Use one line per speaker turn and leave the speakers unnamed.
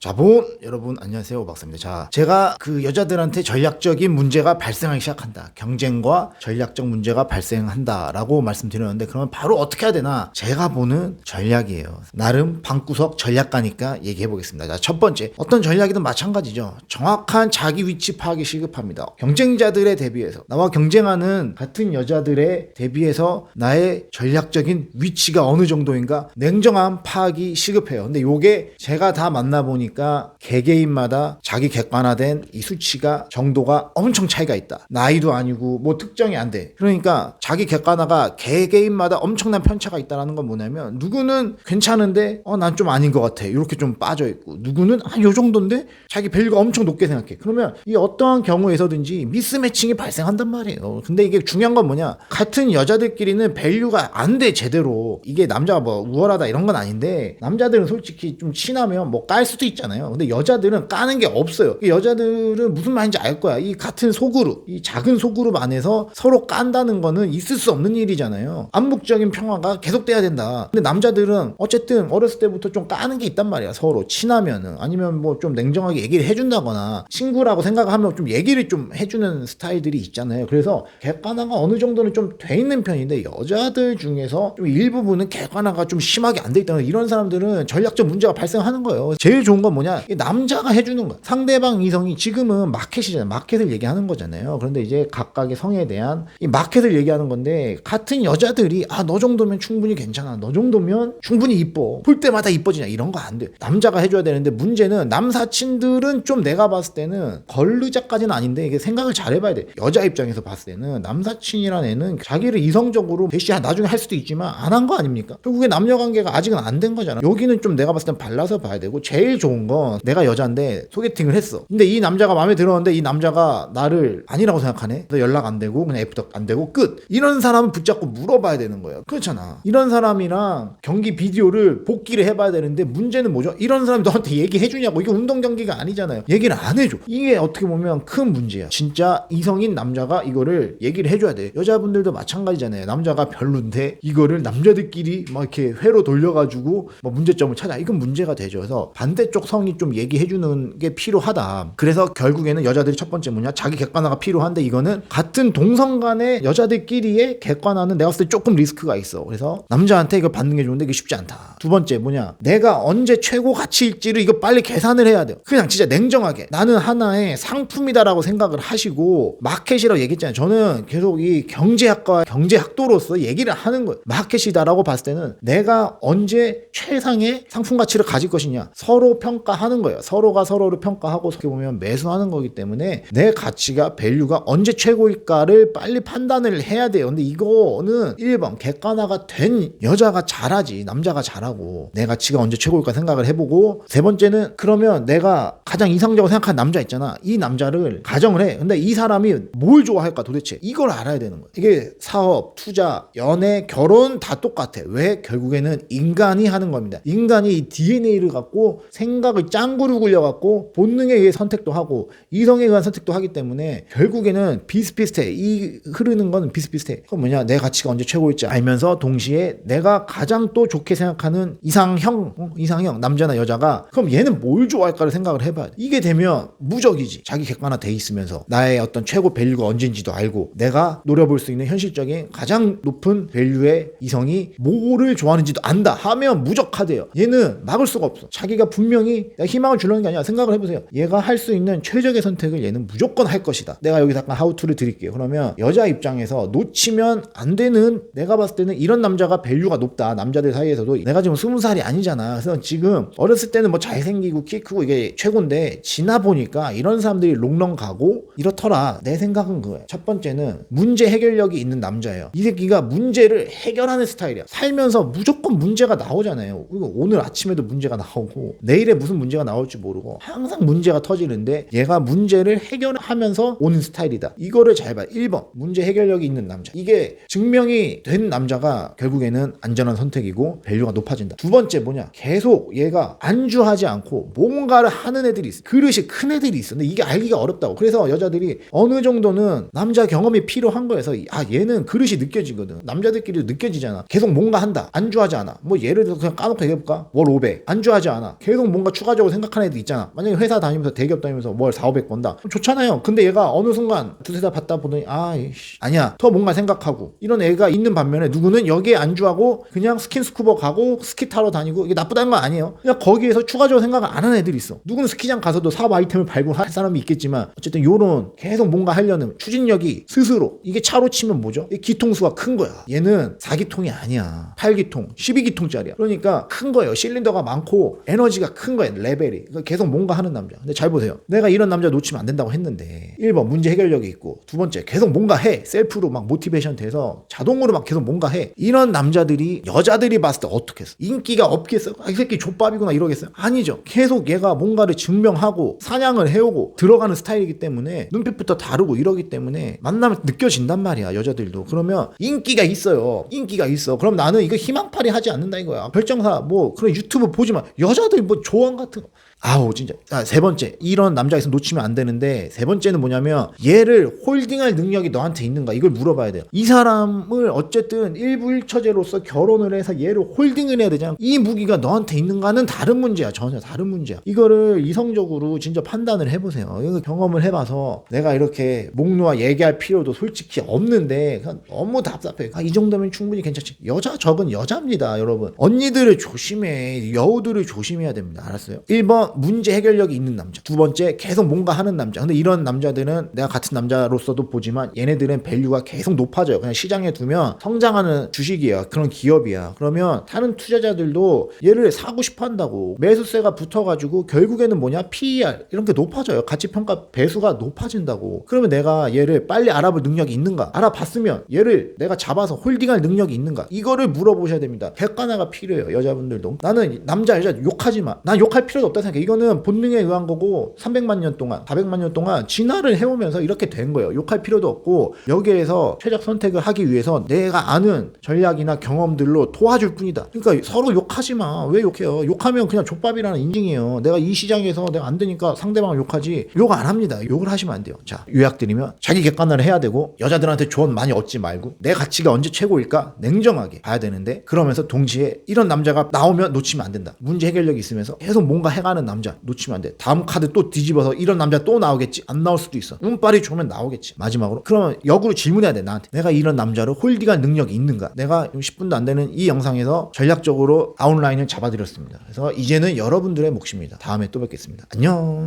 자본 여러분 안녕하세요 박사입니다. 자 제가 그 여자들한테 전략적인 문제가 발생하기 시작한다. 경쟁과 전략적 문제가 발생한다라고 말씀드렸는데 그러면 바로 어떻게 해야 되나? 제가 보는 전략이에요. 나름 방구석 전략가니까 얘기해 보겠습니다. 자첫 번째 어떤 전략이든 마찬가지죠. 정확한 자기 위치 파악이 시급합니다. 경쟁자들에 대비해서 나와 경쟁하는 같은 여자들에 대비해서 나의 전략적인 위치가 어느 정도인가 냉정한 파악이 시급해요. 근데 요게 제가 다 만나보니 까 개개인마다 자기 객관화된 이 수치가 정도가 엄청 차이가 있다. 나이도 아니고 뭐 특정이 안 돼. 그러니까 자기 객관화가 개개인마다 엄청난 편차가 있다는 건 뭐냐면 누구는 괜찮은데 어 난 좀 아닌 것 같아. 이렇게 좀 빠져 있고 누구는 아요 정도인데 자기 밸류가 엄청 높게 생각해. 그러면 이 어떠한 경우에서든지 미스매칭이 발생한단 말이에요. 근데 이게 중요한 건 뭐냐? 같은 여자들끼리는 밸류가 안 돼 제대로. 이게 남자가 뭐 우월하다 이런 건 아닌데 남자들은 솔직히 좀 친하면 뭐 깔 수도 있 잖아요. 근데 여자들은 까는 게 없어요. 이 여자들은 무슨 말인지 알 거야. 이 같은 소그룹, 이 작은 소그룹 안에서 서로 깐다는 거는 있을 수 없는 일이잖아요. 암묵적인 평화가 계속돼야 된다. 근데 남자들은 어쨌든 어렸을 때부터 좀 까는 게 있단 말이야. 서로 친하면은 아니면 뭐 좀 냉정하게 얘기를 해준다거나 친구라고 생각하면 좀 얘기를 좀 해주는 스타일들이 있잖아요. 그래서 객관화가 어느 정도는 좀 돼 있는 편인데 여자들 중에서 좀 일부분은 객관화가 좀 심하게 안 돼 있다는 이런 사람들은 전략적 문제가 발생하는 거예요. 제일 좋은 건 뭐냐? 이 남자가 해주는 거야. 상대방 이성이 지금은 마켓이잖아요. 마켓을 얘기하는 거잖아요. 그런데 이제 각각의 성에 대한 이 마켓을 얘기하는 건데 같은 여자들이 아 너 정도면 충분히 괜찮아. 너 정도면 충분히 이뻐. 볼 때마다 이뻐지냐 이런 거 안 돼. 남자가 해줘야 되는데 문제는 남사친들은 좀 내가 봤을 때는 걸르자까지는 아닌데 이게 생각을 잘 해봐야 돼. 여자 입장에서 봤을 때는 남사친이란 애는 자기를 이성적으로 대시 나중에 할 수도 있지만 안 한 거 아닙니까? 결국에 남녀 관계가 아직은 안 된 거잖아. 여기는 좀 내가 봤을 땐 발라서 봐야 되고 제일 좋은 건 내가 여자인데 소개팅을 했어. 근데 이 남자가 마음에 들었는데 이 남자가 나를 아니라고 생각하네. 그래서 연락 안 되고 그냥 애프터 안 되고 끝. 이런 사람은 붙잡고 물어봐야 되는 거예요. 그렇잖아. 이런 사람이랑 경기 비디오를 복귀를 해봐야 되는데 문제는 뭐죠? 이런 사람이 너한테 얘기해 주냐고. 이게 운동 경기가 아니잖아요. 얘기를 안 해줘. 이게 어떻게 보면 큰 문제야. 진짜 이성인 남자가 이거를 얘기를 해줘야 돼. 여자분들도 마찬가지잖아요. 남자가 별론데 이거를 남자들끼리 막 이렇게 회로 돌려가지고 뭐 문제점을 찾아. 이건 문제가 되죠. 그래서 반대쪽 성이 좀 얘기해주는 게 필요하다. 그래서 결국에는 여자들이 첫 번째 뭐냐? 자기 객관화가 필요한데 이거는 같은 동성 간의 여자들끼리의 객관화는 내가 봤을 때 조금 리스크가 있어. 그래서 남자한테 이거 받는 게 좋은데 이게 쉽지 않다. 두 번째 뭐냐? 내가 언제 최고 가치일지를 이거 빨리 계산을 해야 돼요. 그냥 진짜 냉정하게 나는 하나의 상품이다라고 생각을 하시고 마켓이라고 얘기했잖아요. 저는 계속 이 경제학과 경제학도로서 얘기를 하는 거예요. 마켓이다라고 봤을 때는 내가 언제 최상의 상품 가치를 가질 것이냐 서로 평 가하는 거예요. 서로가 서로를 평가하고 어떻게 보면 매수하는 거기 때문에 내 가치가 밸류가 언제 최고일까를 빨리 판단을 해야 돼요. 근데 이거는 1번 객관화가 된 여자가 잘하지 남자가 잘하고 내 가치가 언제 최고일까 생각을 해보고 세 번째는 그러면 내가 가장 이상적으로 생각한 남자 있잖아. 이 남자를 가정을 해. 근데 이 사람이 뭘 좋아할까 도대체 이걸 알아야 되는 거야. 이게 사업, 투자, 연애, 결혼 다 똑같아. 왜? 결국에는 인간이 하는 겁니다. 인간이 이 DNA를 갖고 생각 을 짱구로 굴려갖고 본능에 의해 선택도 하고 이성에 의한 선택도 하기 때문에 결국에는 비슷비슷해. 이 흐르는 거는 비슷비슷해. 그럼 뭐냐? 내 가치가 언제 최고일지 알면서 동시에 내가 가장 또 좋게 생각하는 이상형, 어? 이상형 남자나 여자가 그럼 얘는 뭘 좋아할까를 생각을 해봐야 돼. 이게 되면 무적이지. 자기 객관화 돼 있으면서 나의 어떤 최고 밸류가 언제인지도 알고 내가 노려볼 수 있는 현실적인 가장 높은 밸류의 이성이 뭐를 좋아하는지도 안다 하면 무적하대요. 얘는 막을 수가 없어. 자기가 분명히 희망을 주려는 게 아니라 생각을 해보세요. 얘가 할 수 있는 최적의 선택을 얘는 무조건 할 것이다. 내가 여기서 약간 하우투를 드릴게요. 그러면 여자 입장에서 놓치면 안 되는 내가 봤을 때는 이런 남자가 밸류가 높다. 남자들 사이에서도 내가 지금 스무 살이 아니잖아. 그래서 지금 어렸을 때는 뭐 잘생기고 키 크고 이게 최고인데 지나 보니까 이런 사람들이 롱런 가고 이렇더라. 내 생각은 그거예요. 첫 번째는 문제 해결력이 있는 남자예요. 이 새끼가 문제를 해결하는 스타일이야. 살면서 무조건 문제가 나오잖아요. 그리고 오늘 아침에도 문제가 나오고 내일에 무슨 문제가 나올지 모르고 항상 문제가 터지는데 얘가 문제를 해결하면서 오는 스타일이다. 이거를 잘 봐. 1번 문제 해결력이 있는 남자. 이게 증명이 된 남자가 결국에는 안전한 선택이고 밸류가 높아진다. 두 번째 뭐냐? 계속 얘가 안주하지 않고 뭔가를 하는 애들이 있어. 그릇이 큰 애들이 있어. 근데 이게 알기가 어렵다고. 그래서 여자들이 어느 정도는 남자 경험이 필요한 거에서 아 얘는 그릇이 느껴지거든. 남자들끼리도 느껴지잖아. 계속 뭔가 한다. 안주하지 않아. 뭐 예를 들어서 그냥 까놓고 얘기해볼까? 월 500. 안주하지 않아. 계속 뭔가 뭔가 추가적으로 생각하는 애들 있잖아. 만약에 회사 다니면서 대기업 다니면서 뭘 4, 500 번다. 좋잖아요. 근데 얘가 어느 순간 두세 달 받다 보더니 아, 이씨, 아니야. 더 뭔가 생각하고 이런 애가 있는 반면에 누구는 여기에 안주하고 그냥 스킨스쿠버 가고 스키 타러 다니고 이게 나쁘다는 건 아니에요. 그냥 거기에서 추가적으로 생각을 안 하는 애들이 있어. 누구는 스키장 가서도 사업 아이템을 발굴할 사람이 있겠지만 어쨌든 요런 계속 뭔가 하려는 추진력이 스스로 이게 차로 치면 뭐죠? 이 기통수가 큰 거야. 얘는 4기통이 아니야. 8기통, 12기통짜리야. 그러니까 큰 거예요. 실린더가 많고 에너지가 큰 거예요. 레벨이. 계속 뭔가 하는 남자. 근데 잘 보세요. 내가 이런 남자 놓치면 안 된다고 했는데 1번 문제 해결력이 있고 두 번째 계속 뭔가 해. 셀프로 막 모티베이션 돼서 자동으로 막 계속 뭔가 해. 이런 남자들이 여자들이 봤을 때 어떻겠어? 인기가 없겠어? 아, 이 새끼 족밥이구나 이러겠어요? 아니죠. 계속 얘가 뭔가를 증명하고 사냥을 해오고 들어가는 스타일이기 때문에 눈빛부터 다르고 이러기 때문에 만나면 느껴진단 말이야 여자들도 그러면 인기가 있어요 인기가 있어 그럼 나는 이거 희망팔이 하지 않는다 이거야 결정사 뭐 그런 유튜브 보지 마 여자들 뭐 조언 같은 거 아우 진짜. 아, 세 번째. 이런 남자가 있으면 놓치면 안 되는데 세 번째는 뭐냐면 얘를 홀딩할 능력이 너한테 있는가? 이걸 물어봐야 돼요. 이 사람을 어쨌든 일부일처제로서 결혼을 해서 얘를 홀딩을 해야 되잖아. 이 무기가 너한테 있는가는 다른 문제야. 전혀 다른 문제야. 이거를 이성적으로 진짜 판단을 해보세요. 이거 경험을 해봐서 내가 이렇게 목 놓아 얘기할 필요도 솔직히 없는데 그냥 너무 답답해. 아, 이 정도면 충분히 괜찮지. 여자 적은 여자입니다 여러분. 언니들을 조심해. 여우들을 조심해야 됩니다. 알았어요? 1번 문제 해결력이 있는 남자. 두 번째 계속 뭔가 하는 남자. 근데 이런 남자들은 내가 같은 남자로서도 보지만 얘네들은 밸류가 계속 높아져요. 그냥 시장에 두면 성장하는 주식이야. 그런 기업이야. 그러면 다른 투자자들도 얘를 사고 싶어 한다고 매수세가 붙어가지고 결국에는 뭐냐? PER 이런 게 높아져요. 가치평가 배수가 높아진다고. 그러면 내가 얘를 빨리 알아볼 능력이 있는가? 알아봤으면 얘를 내가 잡아서 홀딩할 능력이 있는가? 이거를 물어보셔야 됩니다. 객관화가 필요해요 여자분들도. 나는 남자 여자 욕하지 마 난 욕할 필요도 없다 생각해 이거는 본능에 의한 거고 300만 년 동안 400만 년 동안 진화를 해오면서 이렇게 된 거예요. 욕할 필요도 없고 여기에서 최적 선택을 하기 위해서 내가 아는 전략이나 경험들로 도와줄 뿐이다. 그러니까 서로 욕하지 마 왜 욕해요? 욕하면 그냥 족밥이라는 인증이에요. 내가 이 시장에서 내가 안 되니까 상대방을 욕하지 욕 안 합니다. 욕을 하시면 안 돼요. 자 요약드리면 자기 객관화를 해야 되고 여자들한테 조언 많이 얻지 말고 내 가치가 언제 최고일까 냉정하게 봐야 되는데 그러면서 동시에 이런 남자가 나오면 놓치면 안 된다. 문제 해결력이 있으면서 계속 뭔가 해가는 남자 놓치면 안 돼. 다음 카드 또 뒤집어서 이런 남자 또 나오겠지. 안 나올 수도 있어. 운빨이 좋으면 나오겠지. 마지막으로. 그러면 역으로 질문해야 돼 나한테. 내가 이런 남자를 홀딩할 능력이 있는가? 내가 10분도 안 되는 이 영상에서 전략적으로 아웃라인을 잡아드렸습니다. 그래서 이제는 여러분들의 몫입니다. 다음에 또 뵙겠습니다. 안녕